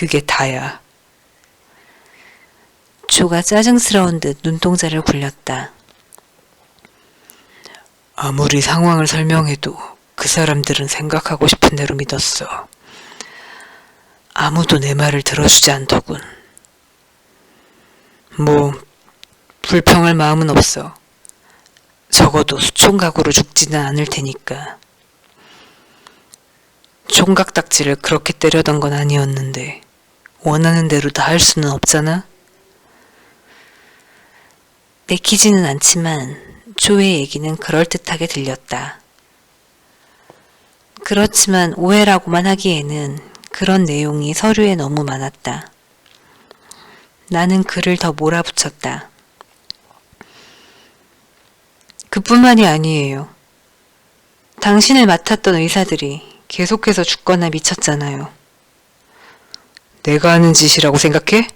그게 다야. 조가 짜증스러운 듯 눈동자를 굴렸다. 아무리 상황을 설명해도 그 사람들은 생각하고 싶은 대로 믿었어. 아무도 내 말을 들어주지 않더군. 뭐, 불평할 마음은 없어. 적어도 수총각으로 죽지는 않을 테니까. 총각딱지를 그렇게 때려던 건 아니었는데, 원하는 대로 다 할 수는 없잖아? 내키지는 않지만, 조의 얘기는 그럴듯하게 들렸다. 그렇지만 오해라고만 하기에는 그런 내용이 서류에 너무 많았다. 나는 글을 더 몰아붙였다. 그뿐만이 아니에요. 당신을 맡았던 의사들이 계속해서 죽거나 미쳤잖아요. 내가 하는 짓이라고 생각해?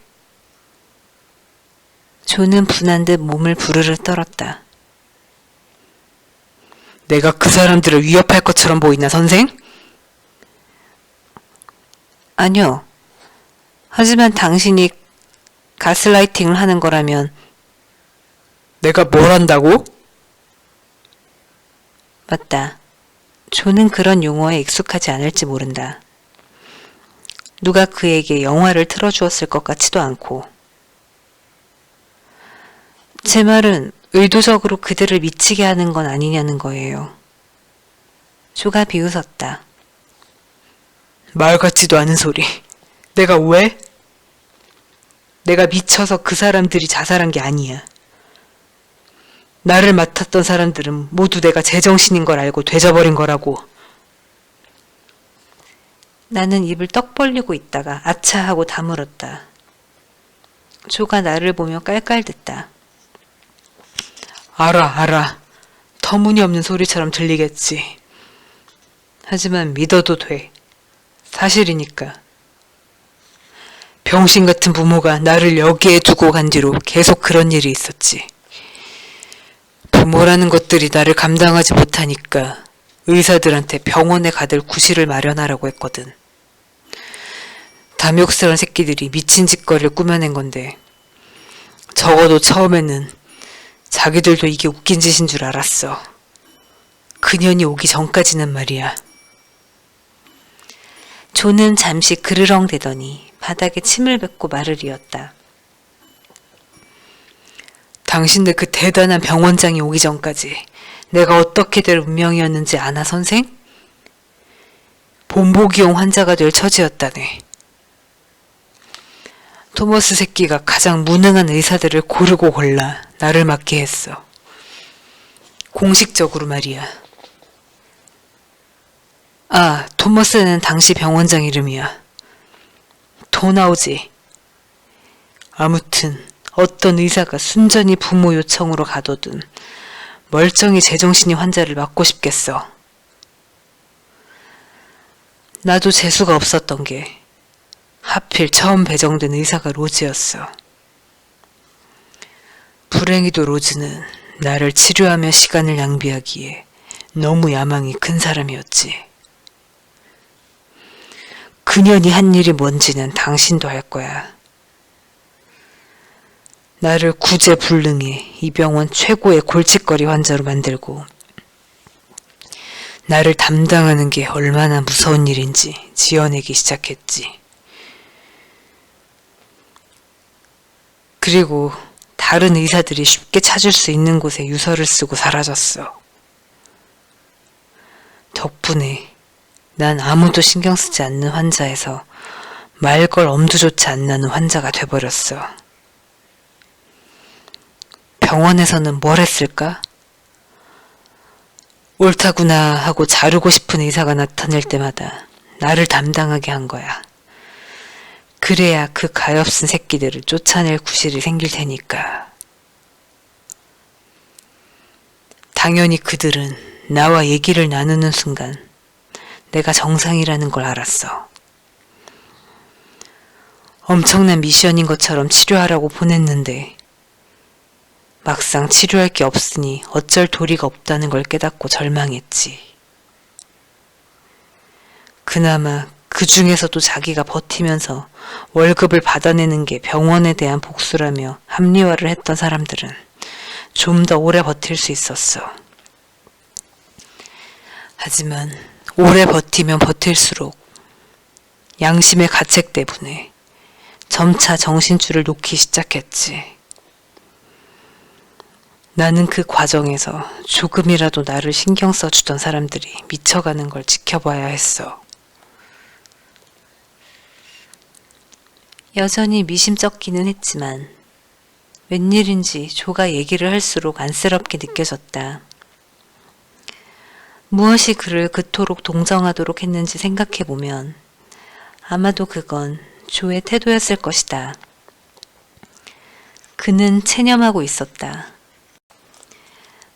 조는 분한 듯 몸을 부르르 떨었다. 내가 그 사람들을 위협할 것처럼 보이나, 선생? 아니요. 하지만 당신이 가스라이팅을 하는 거라면 내가 뭘 한다고? 맞다. 조는 그런 용어에 익숙하지 않을지 모른다. 누가 그에게 영화를 틀어주었을 것 같지도 않고. 제 말은 의도적으로 그들을 미치게 하는 건 아니냐는 거예요. 조가 비웃었다. 말 같지도 않은 소리. 내가 왜? 내가 미쳐서 그 사람들이 자살한 게 아니야. 나를 맡았던 사람들은 모두 내가 제정신인 걸 알고 되져버린 거라고. 나는 입을 떡 벌리고 있다가 아차 하고 다물었다. 조가 나를 보며 깔깔댔다. 알아, 알아. 터무니없는 소리처럼 들리겠지. 하지만 믿어도 돼. 사실이니까. 병신 같은 부모가 나를 여기에 두고 간 뒤로 계속 그런 일이 있었지. 부모라는 것들이 나를 감당하지 못하니까 의사들한테 병원에 가들 구실을 마련하라고 했거든. 담욕스런 새끼들이 미친 짓거리를 꾸며낸 건데 적어도 처음에는 자기들도 이게 웃긴 짓인 줄 알았어. 그년이 오기 전까지는 말이야. 조는 잠시 그르렁대더니 바닥에 침을 뱉고 말을 이었다. 당신네 그 대단한 병원장이 오기 전까지 내가 어떻게 될 운명이었는지 아나 선생? 본보기용 환자가 될 처지였다네. 토머스 새끼가 가장 무능한 의사들을 고르고 골라 나를 맡게 했어. 공식적으로 말이야. 아, 토머스는 당시 병원장 이름이야. 도나우지. 아무튼 어떤 의사가 순전히 부모 요청으로 가둬둔 멀쩡히 제정신이 환자를 맡고 싶겠어. 나도 재수가 없었던 게 하필 처음 배정된 의사가 로즈였어. 불행히도 로즈는 나를 치료하며 시간을 낭비하기에 너무 야망이 큰 사람이었지. 그년이 한 일이 뭔지는 당신도 할 거야. 나를 구제불능해 이 병원 최고의 골칫거리 환자로 만들고 나를 담당하는 게 얼마나 무서운 일인지 지어내기 시작했지. 그리고 다른 의사들이 쉽게 찾을 수 있는 곳에 유서를 쓰고 사라졌어. 덕분에 난 아무도 신경 쓰지 않는 환자에서 말 걸 엄두조차 안 나는 환자가 돼버렸어. 병원에서는 뭘 했을까? 옳다구나 하고 자르고 싶은 의사가 나타날 때마다 나를 담당하게 한 거야. 그래야 그 가엾은 새끼들을 쫓아낼 구실이 생길 테니까. 당연히 그들은 나와 얘기를 나누는 순간 내가 정상이라는 걸 알았어. 엄청난 미션인 것처럼 치료하라고 보냈는데 막상 치료할 게 없으니 어쩔 도리가 없다는 걸 깨닫고 절망했지. 그나마 그 중에서도 자기가 버티면서 월급을 받아내는 게 병원에 대한 복수라며 합리화를 했던 사람들은 좀 더 오래 버틸 수 있었어. 하지만 오래 버티면 버틸수록 양심의 가책 때문에 점차 정신줄을 놓기 시작했지. 나는 그 과정에서 조금이라도 나를 신경 써주던 사람들이 미쳐가는 걸 지켜봐야 했어. 여전히 미심 쩍기는 했지만 웬일인지 조가 얘기를 할수록 안쓰럽게 느껴졌다. 무엇이 그를 그토록 동정하도록 했는지 생각해 보면 아마도 그건 조의 태도였을 것이다. 그는 체념하고 있었다.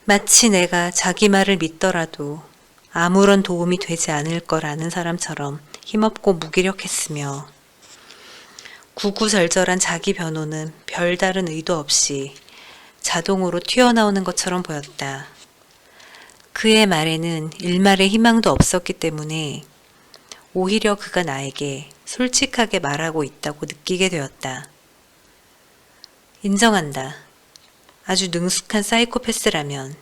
마치 내가 자기 말을 믿더라도 아무런 도움이 되지 않을 거라는 사람처럼 힘없고 무기력했으며 구구절절한 자기 변호는 별다른 의도 없이 자동으로 튀어나오는 것처럼 보였다. 그의 말에는 일말의 희망도 없었기 때문에 오히려 그가 나에게 솔직하게 말하고 있다고 느끼게 되었다. 인정한다. 아주 능숙한 사이코패스라면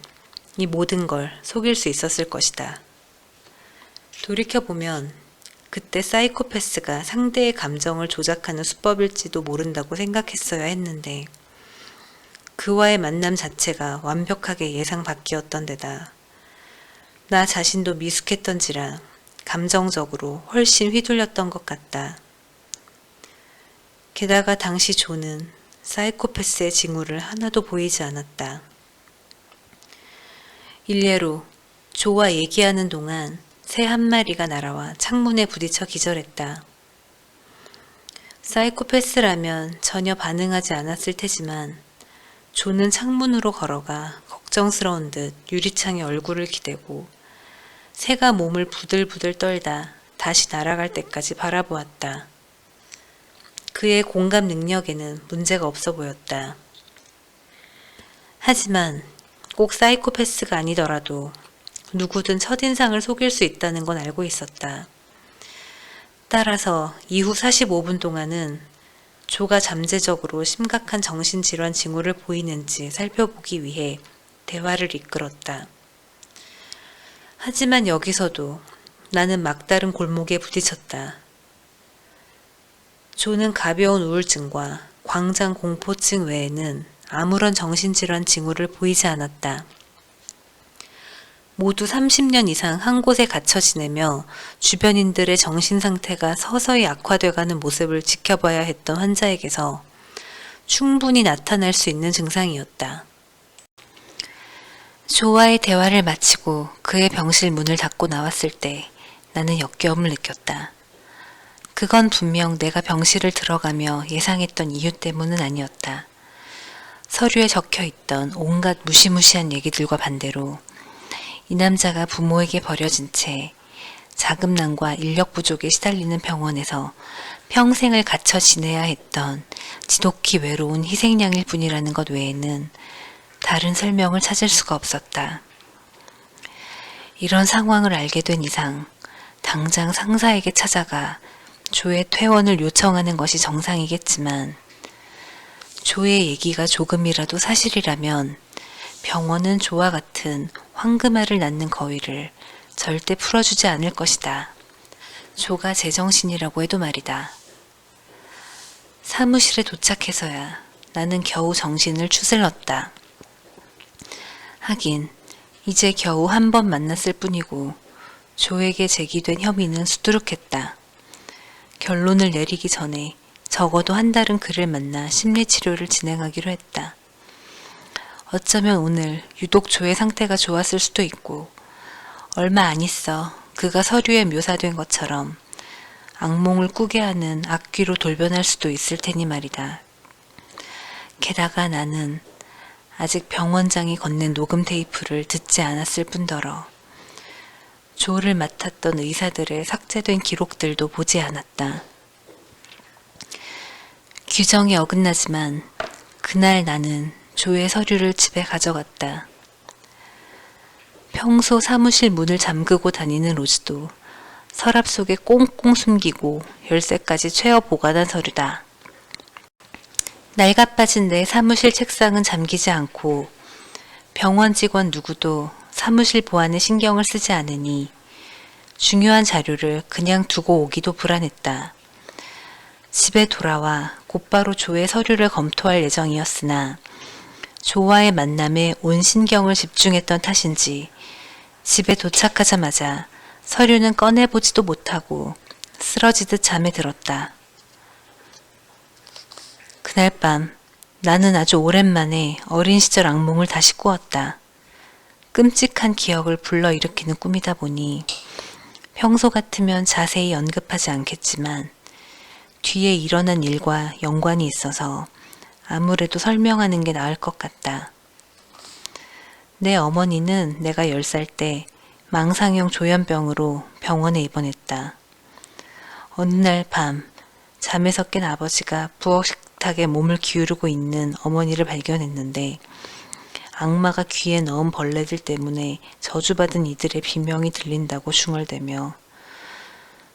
이 모든 걸 속일 수 있었을 것이다. 돌이켜보면 그때 사이코패스가 상대의 감정을 조작하는 수법일지도 모른다고 생각했어야 했는데 그와의 만남 자체가 완벽하게 예상 밖이었던 데다 나 자신도 미숙했던지라 감정적으로 훨씬 휘둘렸던 것 같다. 게다가 당시 조는 사이코패스의 징후를 하나도 보이지 않았다. 일례로 조와 얘기하는 동안 새 한 마리가 날아와 창문에 부딪혀 기절했다. 사이코패스라면 전혀 반응하지 않았을 테지만 조는 창문으로 걸어가 걱정스러운 듯 유리창에 얼굴을 기대고 새가 몸을 부들부들 떨다 다시 날아갈 때까지 바라보았다. 그의 공감 능력에는 문제가 없어 보였다. 하지만 꼭 사이코패스가 아니더라도 누구든 첫인상을 속일 수 있다는 건 알고 있었다. 따라서 이후 45분 동안은 조가 잠재적으로 심각한 정신질환 징후를 보이는지 살펴보기 위해 대화를 이끌었다. 하지만 여기서도 나는 막다른 골목에 부딪혔다. 조는 가벼운 우울증과 광장 공포증 외에는 아무런 정신질환 징후를 보이지 않았다. 모두 30년 이상 한 곳에 갇혀 지내며 주변인들의 정신 상태가 서서히 악화돼가는 모습을 지켜봐야 했던 환자에게서 충분히 나타날 수 있는 증상이었다. 조와의 대화를 마치고 그의 병실 문을 닫고 나왔을 때 나는 역겨움을 느꼈다. 그건 분명 내가 병실을 들어가며 예상했던 이유 때문은 아니었다. 서류에 적혀 있던 온갖 무시무시한 얘기들과 반대로 이 남자가 부모에게 버려진 채 자금난과 인력 부족에 시달리는 병원에서 평생을 갇혀 지내야 했던 지독히 외로운 희생양일 뿐이라는 것 외에는 다른 설명을 찾을 수가 없었다. 이런 상황을 알게 된 이상 당장 상사에게 찾아가 조의 퇴원을 요청하는 것이 정상이겠지만 조의 얘기가 조금이라도 사실이라면 병원은 조와 같은 황금알을 낳는 거위를 절대 풀어주지 않을 것이다. 조가 제정신이라고 해도 말이다. 사무실에 도착해서야 나는 겨우 정신을 추슬렀다. 하긴 이제 겨우 한 번 만났을 뿐이고 조에게 제기된 혐의는 수두룩했다. 결론을 내리기 전에 적어도 한 달은 그를 만나 심리치료를 진행하기로 했다. 어쩌면 오늘 유독 조의 상태가 좋았을 수도 있고 얼마 안 있어 그가 서류에 묘사된 것처럼 악몽을 꾸게 하는 악귀로 돌변할 수도 있을 테니 말이다. 게다가 나는 아직 병원장이 건넨 녹음 테이프를 듣지 않았을 뿐더러 조를 맡았던 의사들의 삭제된 기록들도 보지 않았다. 규정에 어긋나지만 그날 나는 조의 서류를 집에 가져갔다. 평소 사무실 문을 잠그고 다니는 로즈도 서랍 속에 꽁꽁 숨기고 열쇠까지 채워 보관한 서류다. 낡아빠진 내 사무실 책상은 잠기지 않고 병원 직원 누구도 사무실 보안에 신경을 쓰지 않으니 중요한 자료를 그냥 두고 오기도 불안했다. 집에 돌아와 곧바로 조의 서류를 검토할 예정이었으나 조와의 만남에 온 신경을 집중했던 탓인지 집에 도착하자마자 서류는 꺼내보지도 못하고 쓰러지듯 잠에 들었다. 그날 밤 나는 아주 오랜만에 어린 시절 악몽을 다시 꾸었다. 끔찍한 기억을 불러일으키는 꿈이다 보니 평소 같으면 자세히 언급하지 않겠지만 뒤에 일어난 일과 연관이 있어서 아무래도 설명하는 게 나을 것 같다. 내 어머니는 내가 10살 때 망상형 조현병으로 병원에 입원했다. 어느 날 밤 잠에서 깬 아버지가 부엌 식탁에 몸을 기울이고 있는 어머니를 발견했는데 악마가 귀에 넣은 벌레들 때문에 저주받은 이들의 비명이 들린다고 중얼대며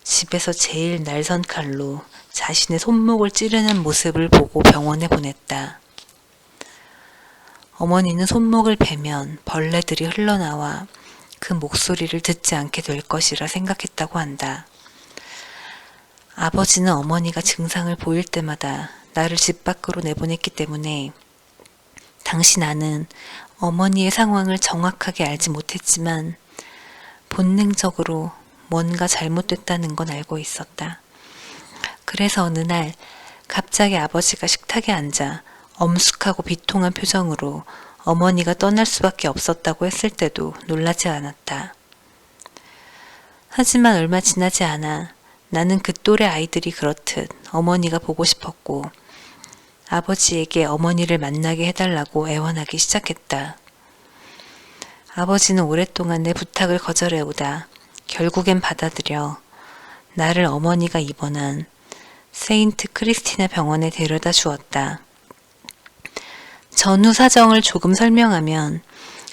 집에서 제일 날선 칼로 자신의 손목을 찌르는 모습을 보고 병원에 보냈다. 어머니는 손목을 베면 벌레들이 흘러나와 그 목소리를 듣지 않게 될 것이라 생각했다고 한다. 아버지는 어머니가 증상을 보일 때마다 나를 집 밖으로 내보냈기 때문에 당시 나는 어머니의 상황을 정확하게 알지 못했지만 본능적으로 뭔가 잘못됐다는 건 알고 있었다. 그래서 어느 날 갑자기 아버지가 식탁에 앉아 엄숙하고 비통한 표정으로 어머니가 떠날 수밖에 없었다고 했을 때도 놀라지 않았다. 하지만 얼마 지나지 않아 나는 그 또래 아이들이 그렇듯 어머니가 보고 싶었고 아버지에게 어머니를 만나게 해달라고 애원하기 시작했다. 아버지는 오랫동안 내 부탁을 거절해오다 결국엔 받아들여 나를 어머니가 입원한 세인트 크리스티나 병원에 데려다 주었다. 전후 사정을 조금 설명하면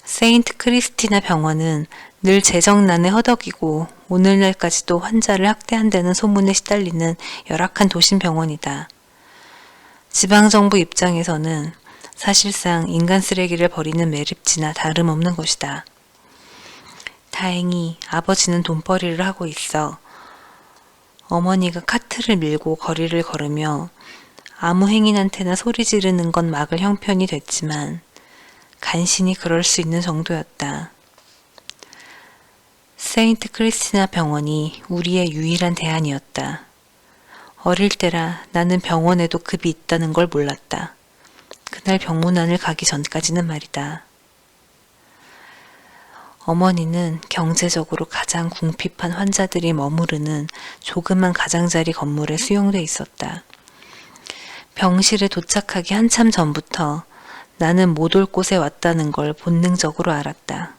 세인트 크리스티나 병원은 늘 재정난에 허덕이고 오늘날까지도 환자를 학대한다는 소문에 시달리는 열악한 도심 병원이다. 지방정부 입장에서는 사실상 인간 쓰레기를 버리는 매립지나 다름없는 곳이다. 다행히 아버지는 돈벌이를 하고 있어 어머니가 카트를 밀고 거리를 걸으며 아무 행인한테나 소리 지르는 건 막을 형편이 됐지만 간신히 그럴 수 있는 정도였다. 세인트 크리스티나 병원이 우리의 유일한 대안이었다. 어릴 때라 나는 병원에도 급이 있다는 걸 몰랐다. 그날 병문안을 가기 전까지는 말이다. 어머니는 경제적으로 가장 궁핍한 환자들이 머무르는 조그만 가장자리 건물에 수용돼 있었다. 병실에 도착하기 한참 전부터 나는 못 올 곳에 왔다는 걸 본능적으로 알았다.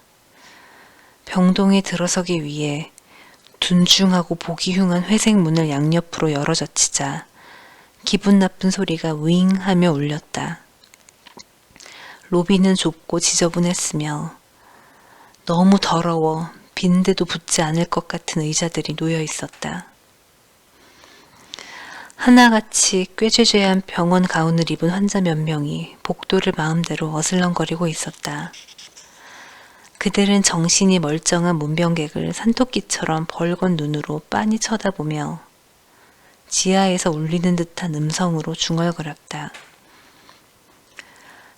병동에 들어서기 위해 둔중하고 보기 흉한 회색 문을 양옆으로 열어젖히자 기분 나쁜 소리가 윙 하며 울렸다. 로비는 좁고 지저분했으며 너무 더러워 빈대도 붙지 않을 것 같은 의자들이 놓여 있었다. 하나같이 꾀죄죄한 병원 가운을 입은 환자 몇 명이 복도를 마음대로 어슬렁거리고 있었다. 그들은 정신이 멀쩡한 문병객을 산토끼처럼 벌건 눈으로 빤히 쳐다보며 지하에서 울리는 듯한 음성으로 중얼거렸다.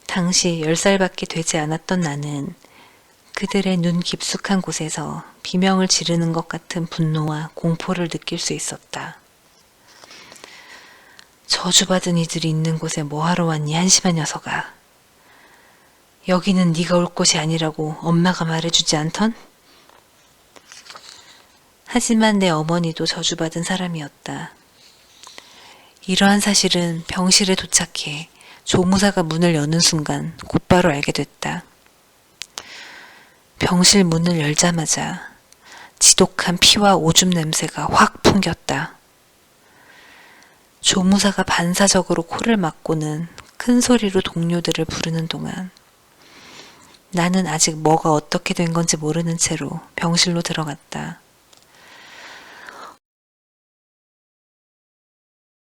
당시 10살밖에 되지 않았던 나는 그들의 눈 깊숙한 곳에서 비명을 지르는 것 같은 분노와 공포를 느낄 수 있었다. 저주받은 이들이 있는 곳에 뭐하러 왔니 한심한 녀석아. 여기는 네가 올 곳이 아니라고 엄마가 말해주지 않던? 하지만 내 어머니도 저주받은 사람이었다. 이러한 사실은 병실에 도착해 조무사가 문을 여는 순간 곧바로 알게 됐다. 병실 문을 열자마자 지독한 피와 오줌 냄새가 확 풍겼다. 조무사가 반사적으로 코를 막고는 큰 소리로 동료들을 부르는 동안 나는 아직 뭐가 어떻게 된 건지 모르는 채로 병실로 들어갔다.